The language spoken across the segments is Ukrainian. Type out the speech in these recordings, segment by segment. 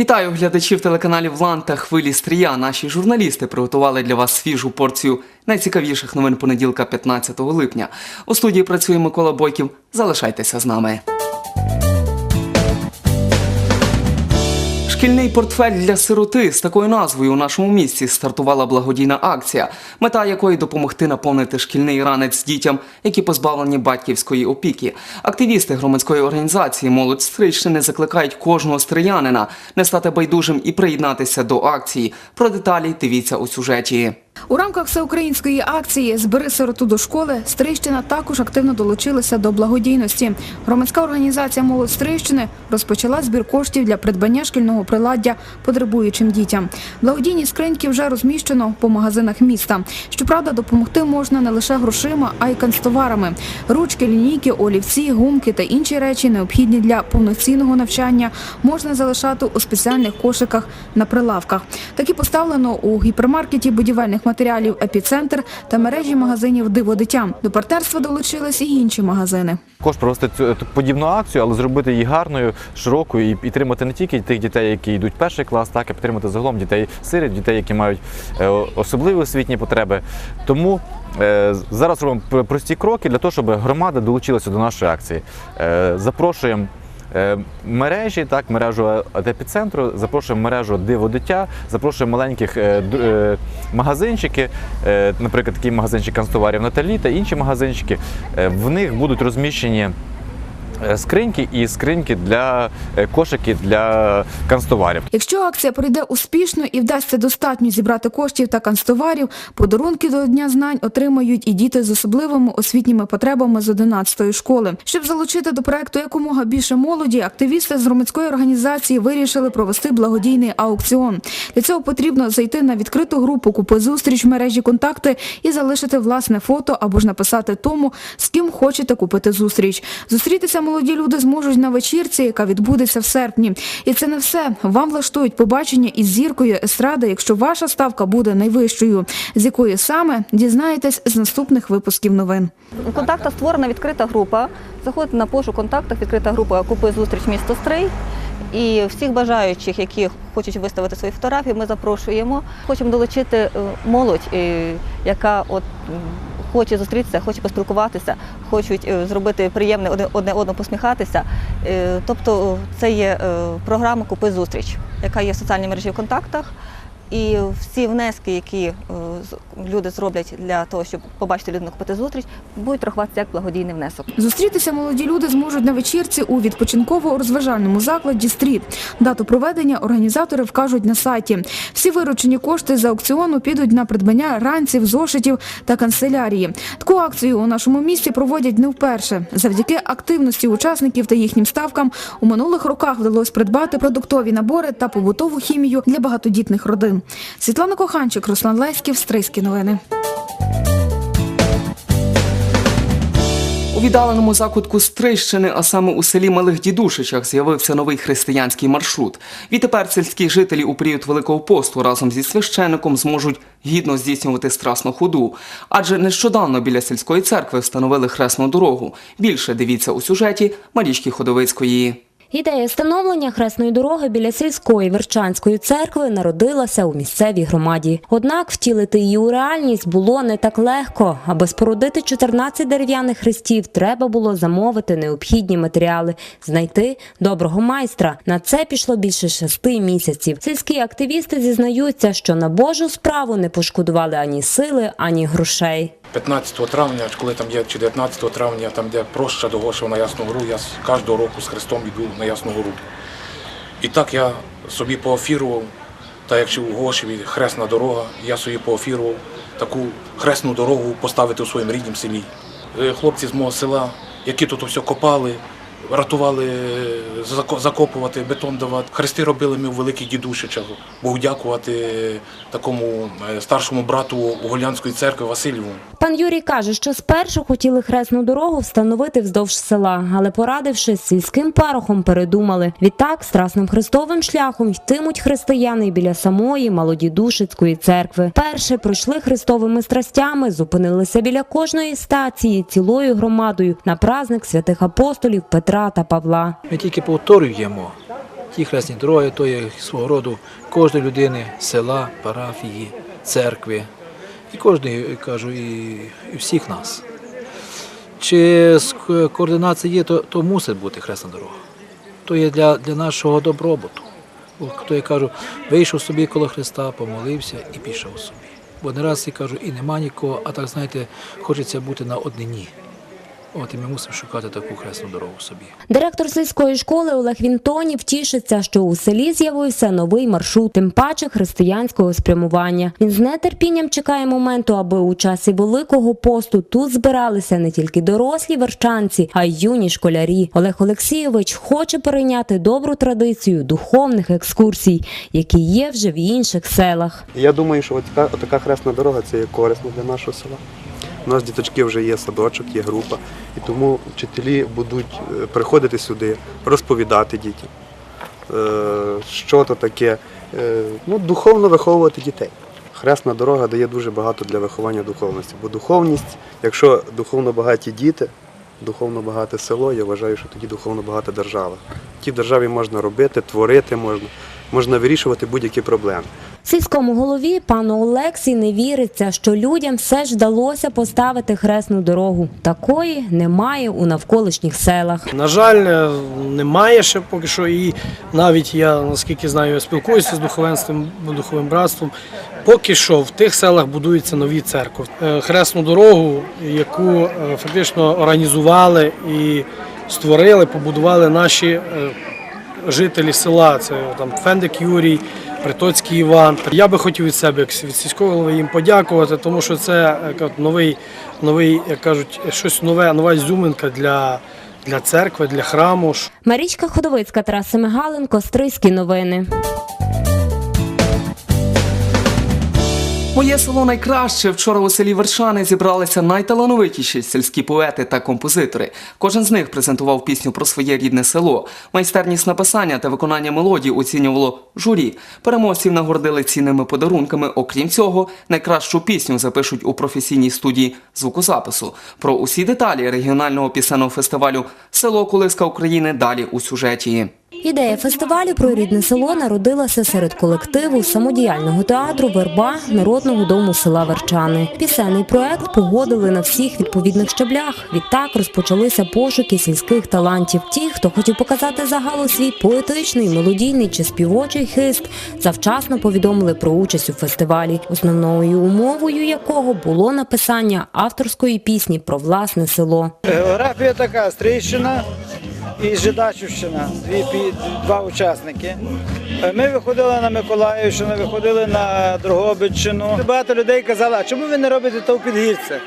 Вітаю глядачів телеканалів Лан та Хвилі Стрія. Наші журналісти приготували для вас свіжу порцію найцікавіших новин понеділка 15 липня. У студії працює Микола Бойків. Залишайтеся з нами. Шкільний портфель для сироти з такою назвою у нашому місті стартувала благодійна акція, мета якої допомогти наповнити шкільний ранець дітям, які позбавлені батьківської опіки. Активісти громадської організації Молодь Стрийщини закликають кожного стриянина не стати байдужим і приєднатися до акції. Про деталі дивіться у сюжеті. У рамках всеукраїнської акції Збери сироту до школи Стрийщина також активно долучилася до благодійності. Громадська організація Молодь Стрийщини розпочала збір коштів для придбання шкільного приладдя потребуючим дітям. Благодійні скриньки вже розміщено по магазинах міста. Щоправда, допомогти можна не лише грошима, а й канцтоварами. Ручки, лінійки, олівці, гумки та інші речі, необхідні для повноцінного навчання, можна залишати у спеціальних кошиках на прилавках. Такі поставлено у гіпермаркеті будівельних матеріалів Епіцентр та мережі магазинів Диво дитя. До партнерства долучились і інші магазини. Також провести цю цю подібну акцію, але зробити її гарною, широкою і підтримати не тільки тих дітей, які йдуть в перший клас, так і підтримати загалом дітей сиріт, дітей, які мають е, особливі освітні потреби. Тому е, зараз робимо прості кроки для того, щоб громада долучилася до нашої акції. Е, Запрошуємо. Е, Мережі, так, мережу епіцентру, запрошуємо мережу Диво дитя, запрошуємо маленьких е, е, магазинчики, е, наприклад, такий магазинчик канцтоварів Наталі та інші магазинчики. Е, В них будуть розміщені е, скриньки і скриньки для е, кошики для канцтоварів. Якщо акція пройде успішно і вдасться достатньо зібрати коштів та канцтоварів, подарунки до Дня знань отримають і діти з особливими освітніми потребами з 11-ї школи. Щоб залучити до проекту якомога більше молоді, активісти з громадської організації вирішили провести благодійний аукціон. Для цього потрібно зайти на відкриту групу Купи зустріч в мережі контакти і залишити власне фото або ж написати тому, з ким хочете купити зустріч. Зустрітися молоді люди зможуть на вечірці, яка відбудеться в серпні. І це не все. Вам влаштують побачення із зіркою естради, якщо ваша ставка буде найвищою. З якої саме дізнаєтесь з наступних випусків новин. У контактах створена відкрита група. Заходите на пошук контактах, відкрита група Купи зустріч місто Стрий. І всіх бажаючих, які хочуть виставити свої фотографії, ми запрошуємо. Хочемо долучити е, молодь, е, яка от хоче зустрітися, хоче поспілкуватися, хочуть е, зробити приємне одне одному посміхатися. Е, Тобто це є е, програма Купи зустріч, яка є в соціальній мережі в контактах. І всі внески, які е, люди зроблять для того, щоб побачити людину купити зустріч, будуть рахуватися як благодійний внесок. Зустрітися молоді люди зможуть на вечірці у відпочинково-розважальному закладі Стріт. Дату проведення організатори вкажуть на сайті. Всі виручені кошти з аукціону підуть на придбання ранців, зошитів та канцелярії. Таку акцію у нашому місті проводять не вперше. Завдяки активності учасників та їхнім ставкам у минулих роках вдалося придбати продуктові набори та побутову хімію для багатодітних родин. Світлана Коханчик, Руслан Леськів, Стрийські новини. У віддаленому закутку Стрийщини, а саме у селі Малих Дідушичах, з'явився новий християнський маршрут. Відтепер сільські жителі у період Великого посту разом зі священником зможуть гідно здійснювати страсну ходу. Адже нещодавно біля сільської церкви встановили хресну дорогу. Більше дивіться у сюжеті Марічки Ходовицької. Ідея встановлення хресної дороги біля сільської Верчанської церкви народилася у місцевій громаді. Однак втілити її у реальність було не так легко. Аби спорудити 14 дерев'яних хрестів, треба було замовити необхідні матеріали, знайти доброго майстра. На це пішло більше шести місяців. Сільські активісти зізнаються, що на Божу справу не пошкодували ані сили, ані грошей. 15 травня, коли там є, чи 19 травня, там де проща до Гошева на Ясну Гору, я кожного року з Христом йду на Ясну Гору. І так я собі поофірував, та як ще у Гошеві хресна дорога, я собі поофірував таку хресну дорогу поставити у своєму ріднім селі. Е, Хлопці з мого села, які тут все копали, рятували закопувати, бетон давати. Хрести робили ми у великих дідушичах. Богу дякувати такому е, старшому брату Уголянської церкви Васильєву. Пан Юрій каже, що спершу хотіли хресну дорогу встановити вздовж села, але порадившись сільським парохом, передумали. Відтак, страсним хрестовим шляхом йтимуть християни біля самої Малодідушицької церкви. Перше пройшли хрестовими страстями, зупинилися біля кожної стації цілою громадою на праздник святих апостолів Петра та Павла. Ми тільки повторюємо Ті хресні дороги то є свого роду кожної людини, села, парафії, церкви. І кожної, кажу, і, і всіх нас. Чи координація є, то, то мусить бути хресна дорога. То є для, для нашого добробуту. Хто я кажу, вийшов собі коло Христа, помолився і пішов собі. Бо не раз я кажу, і нема нікого, а так знаєте, хочеться бути на однині. От і ми мусимо шукати таку хресну дорогу собі. Директор сільської школи Олег Вінтонів тішиться, що у селі з'явився новий маршрут, тим паче християнського спрямування. Він з нетерпінням чекає моменту, аби у часі великого посту тут збиралися не тільки дорослі верчанці, а й юні школярі. Олег Олексійович хоче перейняти добру традицію духовних екскурсій, які є вже в інших селах. Я думаю, що така, така хресна дорога це є корисно для нашого села. У нас діточки вже є садочок, є група, і тому вчителі будуть е, приходити сюди, розповідати дітям, е, що то таке, е, ну, духовно виховувати дітей. Хресна дорога дає дуже багато для виховання духовності, бо духовність, якщо духовно багаті діти, духовно багате село, я вважаю, що тоді духовно багата держава. В тій державі можна робити, творити можна, можна вирішувати будь-які проблеми. Сільському голові пану Олексій не віриться, що людям все ж вдалося поставити хресну дорогу. Такої немає у навколишніх селах. На жаль, е, немає ще поки що. І навіть я, наскільки знаю, спілкуюся з духовенством, духовим братством. Поки що в тих селах будуються нові церкви. Е, Хресну дорогу, яку е, фактично організували і створили, побудували наші жителі села. Це там Фендик Юрій, Притоцький Іван. Я би хотів від себе, як від сільського голови, їм подякувати, тому що це е, новий, новий, як кажуть, щось нове, нова зюминка для, для церкви, для храму. Марічка Ходовицька, Тарас Мигаленко Стрийські новини. Моє село найкраще. Вчора у селі Вершани зібралися найталановитіші сільські поети та композитори. Кожен з них презентував пісню про своє рідне село. Майстерність написання та виконання мелодій оцінювало журі. Переможців нагородили цінними подарунками. Окрім цього, найкращу пісню запишуть у професійній студії звукозапису. Про усі деталі регіонального пісенного фестивалю Село Колиска України далі у сюжеті. Ідея фестивалю про рідне село народилася серед колективу самодіяльного театру Верба народного дому села Верчани. Пісенний проект погодили на всіх відповідних щаблях. Відтак розпочалися пошуки сільських талантів. Ті, хто хотів показати загалу свій поетичний, мелодійний чи співочий хист, завчасно повідомили про участь у фестивалі, основною умовою якого було написання авторської пісні про власне село. Географія така: Стрийщина і Жидачівщина, два учасники. Е, Ми виходили на Миколаївщину, виходили на Дрогобиччину. Багато людей казали, а чому ви не робите то в Підгірцях?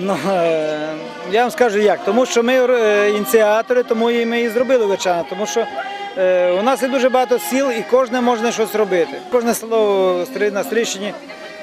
Ну, е, я вам скажу як, тому що ми е, ініціатори, тому і ми і зробили Вечана, тому що у нас є дуже багато сіл і кожне можна щось робити. Кожне село на Стрийщині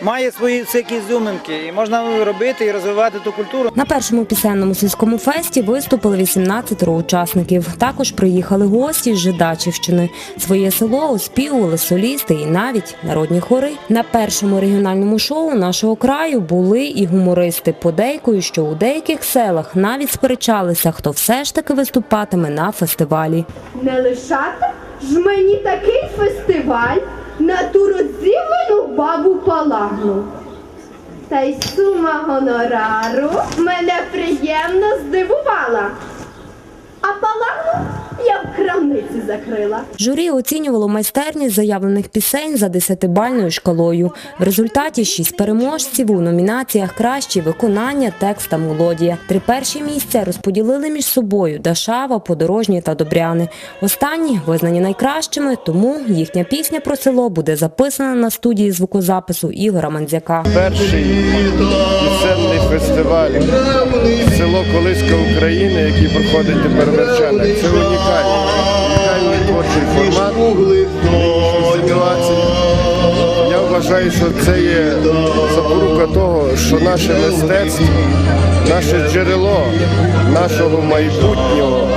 має свої всякі зуминки, і можна робити і розвивати ту культуру. На першому пісенному сільському фесті виступили 18 учасників. Також приїхали гості з Жидачівщини. Своє село оспівували солісти і навіть народні хори. На першому регіональному шоу нашого краю були і гумористи. Подейкою, що у деяких селах навіть сперечалися, хто все ж таки виступатиме на фестивалі. Не лишати ж мені такий фестиваль на ту роззівану бабу палагну. Та й сума гонорару мене приємно здивувала. А палагну я в крамниці закрила. Журі оцінювало майстерність заявлених пісень за десятибальною шкалою. В результаті шість переможців у номінаціях кращі виконання, текст та мелодія. Три перші місця розподілили між собою Дашава, Подорожні та Добряни. Останні визнані найкращими, тому їхня пісня про село буде записана на студії звукозапису Ігора Мандзяка. перший фестиваль село Колиска України, який проходить тепер в Верчанах. Це унікальний, унікальний творчий формат. Я вважаю, що це є запорука того, що наше мистецтво, наше джерело нашого майбутнього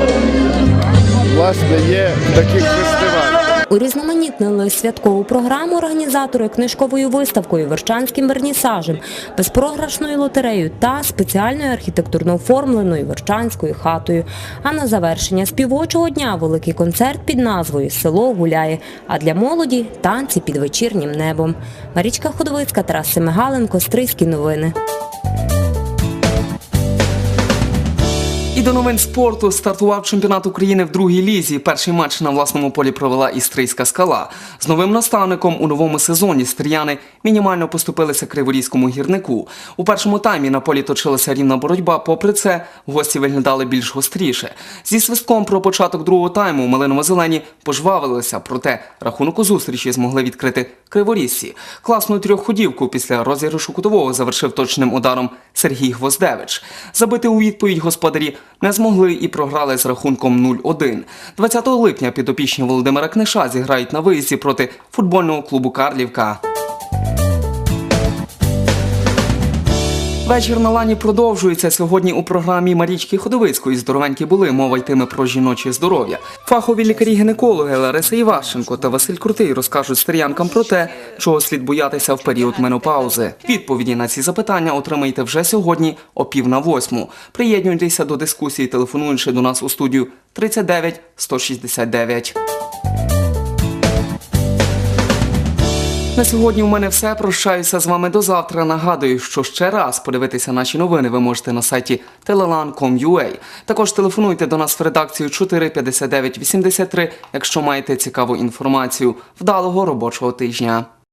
власне є в таких фестивалях. Урізноманітнили святкову програму організатори книжковою виставкою, верчанським вернісажем, безпрограшною лотереєю та спеціальною архітектурно оформленою верчанською хатою. А на завершення співочого дня великий концерт під назвою Село гуляє. А для молоді танці під вечірнім небом. Марічка Ходовицька, Тарас Семигаленко, Стрийські новини. І до новин спорту стартував чемпіонат України в другій лізі. Перший матч на власному полі провела істрийська скала. З новим наставником у новому сезоні стріяни мінімально поступилися криворізькому гірнику. У першому таймі на полі точилася рівна боротьба. Попри це, гості виглядали більш гостріше. Зі свистком про початок другого тайму малиново-зелені пожвавилися, проте рахунок у зустрічі змогли відкрити криворізці. Класну трьохходівку після розіграшу кутового завершив точним ударом Сергій Гвоздевич. Забити у відповідь господарі не змогли і програли з рахунком 0-1. 20 липня підопічні Володимира Книша зіграють на виїзді проти футбольного клубу Карлівка. Вечір на лані продовжується сьогодні у програмі Марічки Ходовицької. Здоровенькі були. Мова йтиме про жіноче здоров'я. Фахові лікарі-гінекологи Лариса Іващенко та Василь Крутий розкажуть стріянкам про те, чого слід боятися в період менопаузи. Відповіді на ці запитання отримаєте вже сьогодні о пів на восьму. Приєднуйтеся до дискусії, телефонуючи до нас у студію 39 169. На сьогодні у мене все. Прощаюся з вами до завтра. Нагадую, що ще раз подивитися наші новини ви можете на сайті telelan.com.ua. Також телефонуйте до нас в редакцію 45983, якщо маєте цікаву інформацію. Вдалого робочого тижня.